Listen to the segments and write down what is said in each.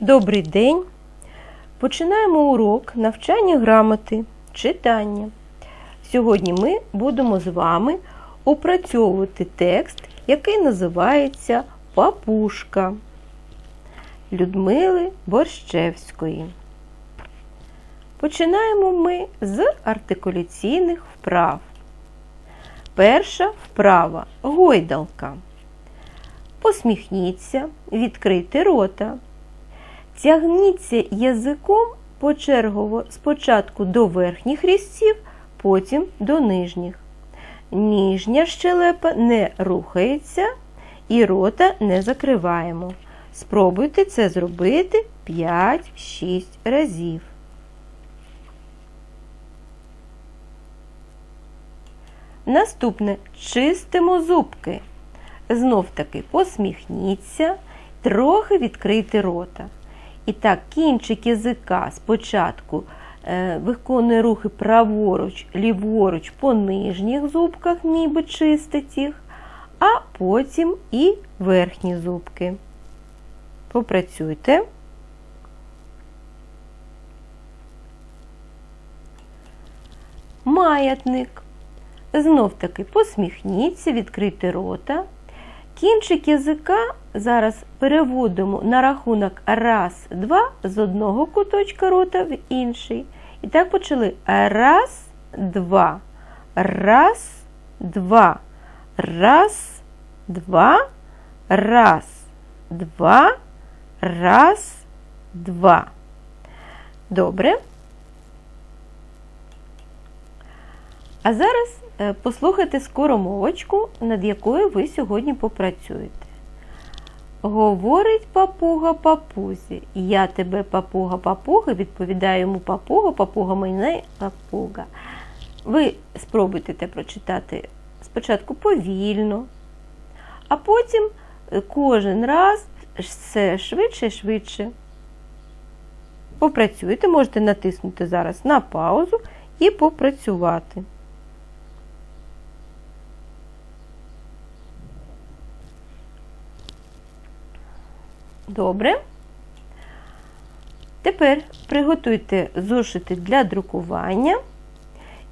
Добрий день! Починаємо урок навчання грамоти, читання. Сьогодні ми будемо з вами опрацьовувати текст, який називається Папушка Людмили Борщевської. Починаємо ми з артикуляційних вправ. Перша вправа гойдалка. Посміхніться, відкрийте рота. Тягніться язиком почергово спочатку до верхніх різців, потім до нижніх. Ніжня щелепа не рухається і рота не закриваємо. Спробуйте це зробити 5-6 разів. Наступне чистимо зубки. Знов таки посміхніться, трохи відкрийте рота. І так, кінчик язика спочатку е, виконує рухи праворуч, ліворуч по нижніх зубках, ніби чистить їх, а потім і верхні зубки. Попрацюйте. Маятник. Знов таки посміхніться, відкрийте рота. Кінчик язика зараз переводимо на рахунок раз, два з одного куточка рота в інший. І так почали раз, два, раз, два, раз, два, раз, два, раз, два. Добре. А зараз е, послухайте скоромовочку, над якою ви сьогодні попрацюєте. Говорить папуга папузі. Я тебе папуга папуга, відповідає йому папуга, папуга мене папуга. Ви спробуйте те прочитати спочатку повільно, а потім е, кожен раз все швидше і швидше. Попрацюйте, можете натиснути зараз на паузу і попрацювати. Добре. Тепер приготуйте зошити для друкування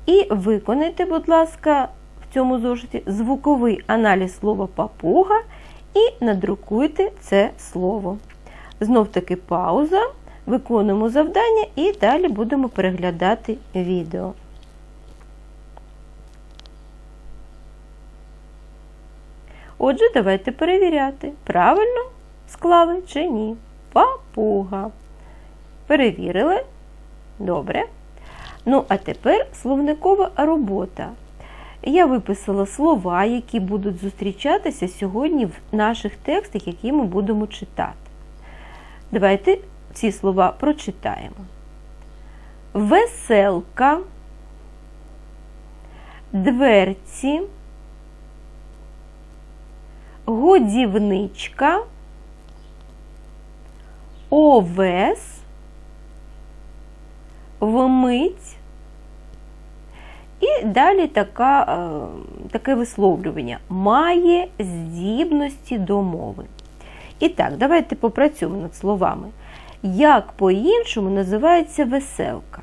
і виконайте, будь ласка, в цьому зошиті звуковий аналіз слова папуга і надрукуйте це слово. Знов таки пауза, виконуємо завдання і далі будемо переглядати відео. Отже, давайте перевіряти, правильно склали чи ні. Папуга. Перевірили? Добре. Ну, а тепер словникова робота. Я виписала слова, які будуть зустрічатися сьогодні в наших текстах, які ми будемо читати. Давайте ці слова прочитаємо. Веселка, дверці, годівничка овес, вмить. І далі така, е, таке висловлювання має здібності до мови. І так, давайте попрацюємо над словами. Як по-іншому називається веселка?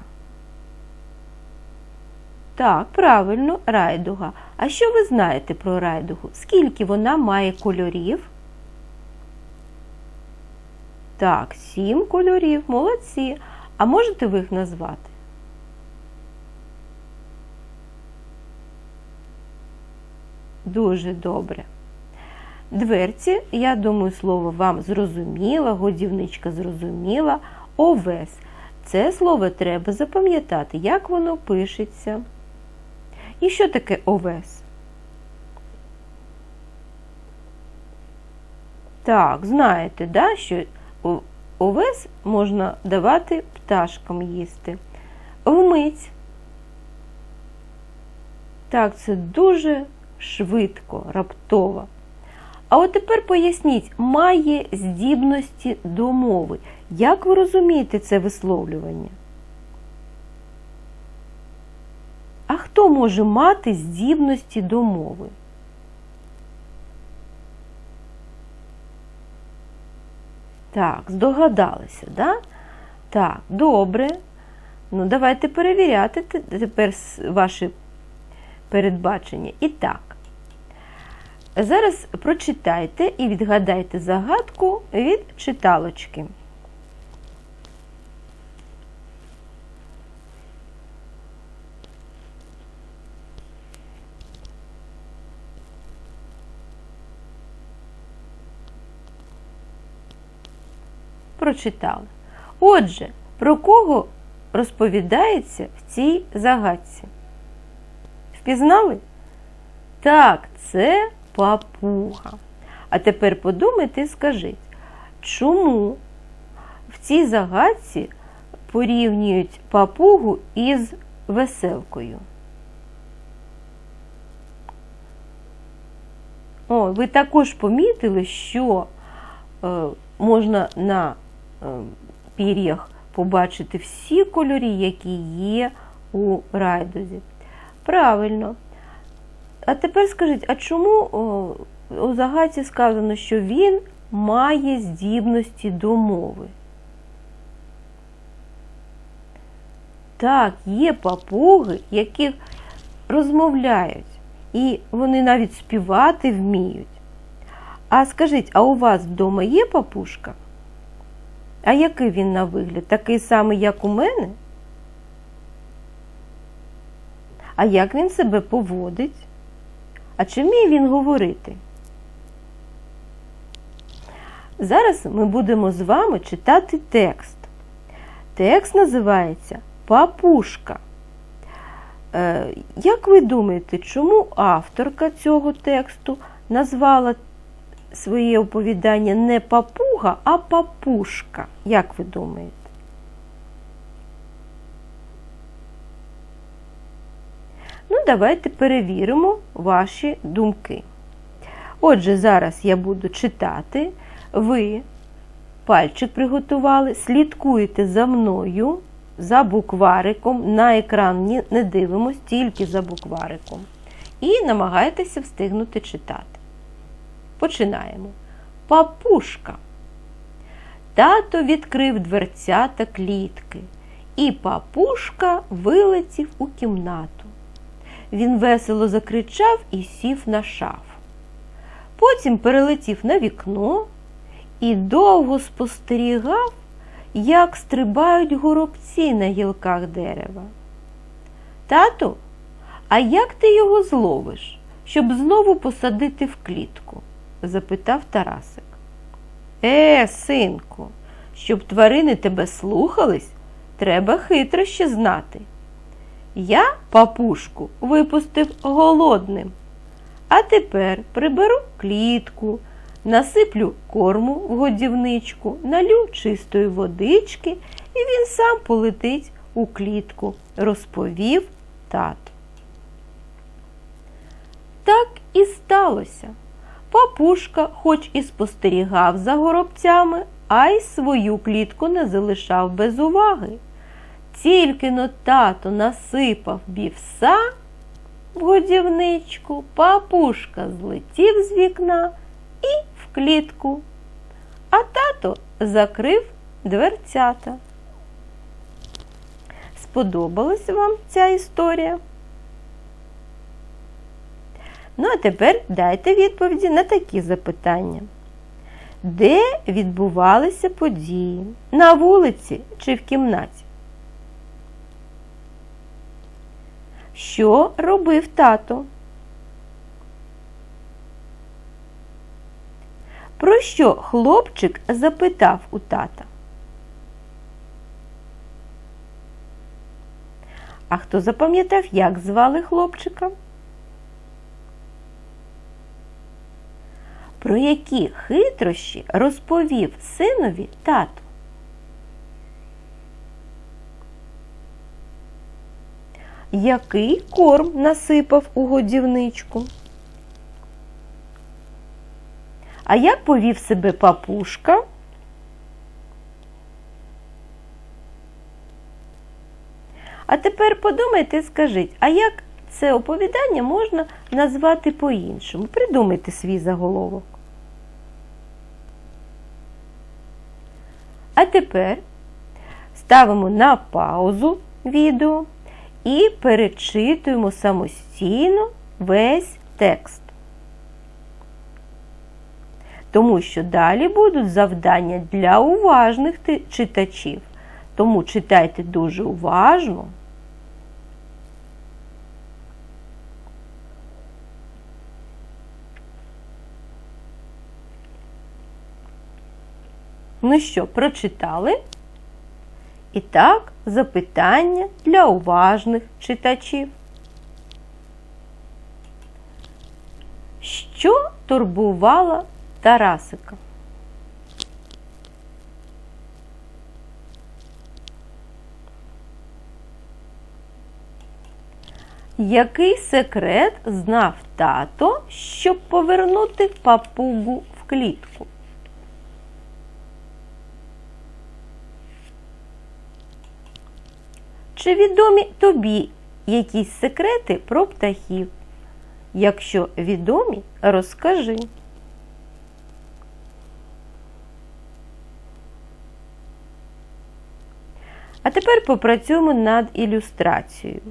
Так, правильно, райдуга. А що ви знаєте про райдугу? Скільки вона має кольорів? Так, сім кольорів, молодці. А можете ви їх назвати? Дуже добре. Дверці, я думаю, слово вам зрозуміло, годівничка зрозуміла. Овес. Це слово треба запам'ятати, як воно пишеться. І що таке овес? Так, знаєте, да, що овес можна давати пташкам їсти. Вмить. Так, це дуже швидко, раптово. А от тепер поясніть, має здібності до мови. Як ви розумієте це висловлювання? А хто може мати здібності до мови? Так, здогадалися, да? Так, добре. Ну, давайте перевіряти тепер ваші передбачення. І так. Зараз прочитайте і відгадайте загадку від читалочки. Прочитали. Отже, про кого розповідається в цій загадці? Впізнали? Так, це папуга. А тепер подумайте і скажіть, чому в цій загадці порівнюють папугу із веселкою? О, ви також помітили, що е, можна на пір'ях побачити всі кольори, які є у райдузі. Правильно. А тепер скажіть, а чому у загадці сказано, що він має здібності до мови? Так, є папуги, які розмовляють, і вони навіть співати вміють. А скажіть, а у вас вдома є папушка? А який він на вигляд? Такий самий, як у мене? А як він себе поводить? А чи вміє він говорити? Зараз ми будемо з вами читати текст. Текст називається Папушка. Е, Як ви думаєте, чому авторка цього тексту назвала своє оповідання не папуга, а папушка? Як ви думаєте? Ну, давайте перевіримо ваші думки. Отже, зараз я буду читати. Ви пальчик приготували, слідкуєте за мною, за буквариком. На екран не дивимось, тільки за буквариком. І намагайтеся встигнути читати. Починаємо. Папушка. Тато відкрив дверцята клітки, і папушка вилетів у кімнату. Він весело закричав і сів на шаф. Потім перелетів на вікно і довго спостерігав, як стрибають горобці на гілках дерева. Тату, а як ти його зловиш, щоб знову посадити в клітку? Запитав Тарасик. Е, синку, щоб тварини тебе слухались, треба хитрощі знати. Я папушку випустив голодним. А тепер приберу клітку, насиплю корму в годівничку, налю чистої водички, і він сам полетить у клітку, розповів тато. Так і сталося. Папушка, хоч і спостерігав за горобцями, а й свою клітку не залишав без уваги. Тільки но тато насипав бівса в годівничку, папушка злетів з вікна і в клітку, а тато закрив дверцята. Сподобалась вам ця історія? Ну, а тепер дайте відповіді на такі запитання. Де відбувалися події? На вулиці чи в кімнаті? Що робив тато? Про що хлопчик запитав у тата? А хто запам'ятав, як звали хлопчика? Про які хитрощі розповів синові тато? Який корм насипав у годівничку? А як повів себе папушка? А тепер подумайте і скажіть, а як це оповідання можна назвати по-іншому? Придумайте свій заголовок. Тепер ставимо на паузу відео і перечитуємо самостійно весь текст. Тому що далі будуть завдання для уважних читачів. Тому читайте дуже уважно. Ну що, прочитали? І так, запитання для уважних читачів. Що турбувало Тарасика? Який секрет знав тато, щоб повернути папугу в клітку? Чи відомі тобі якісь секрети про птахів? Якщо відомі, розкажи. А тепер попрацюємо над ілюстрацією.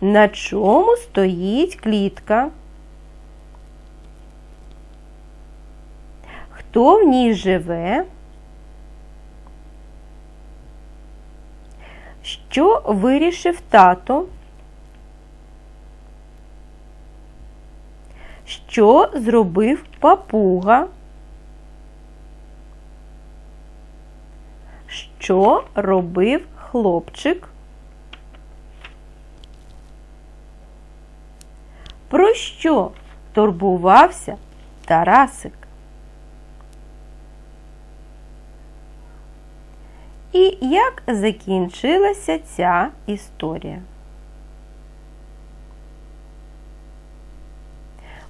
На чому стоїть клітка? Хто в ній живе? Що вирішив тато? Що зробив папуга? Що робив хлопчик? Про що турбувався Тарасик? І як закінчилася ця історія?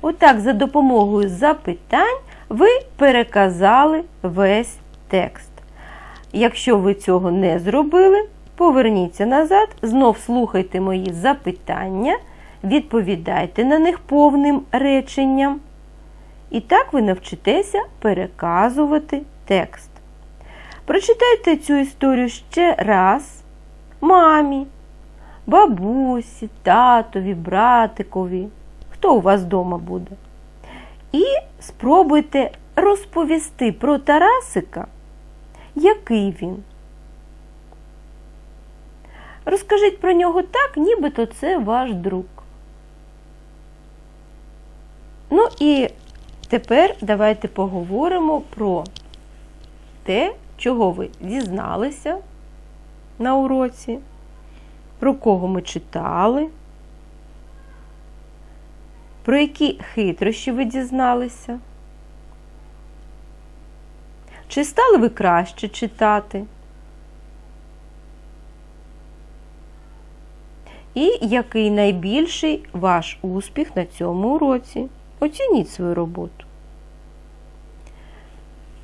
Отак, за допомогою запитань ви переказали весь текст. Якщо ви цього не зробили, поверніться назад, знов слухайте мої запитання, відповідайте на них повним реченням. І так ви навчитеся переказувати текст. Прочитайте цю історію ще раз мамі, бабусі, татові, братикові, хто у вас вдома буде. І спробуйте розповісти про Тарасика, який він. Розкажіть про нього так, нібито це ваш друг. Ну і тепер давайте поговоримо про те, чого ви дізналися на уроці, про кого ми читали, про які хитрощі ви дізналися. Чи стали ви краще читати? І який найбільший ваш успіх на цьому уроці? Оцініть свою роботу.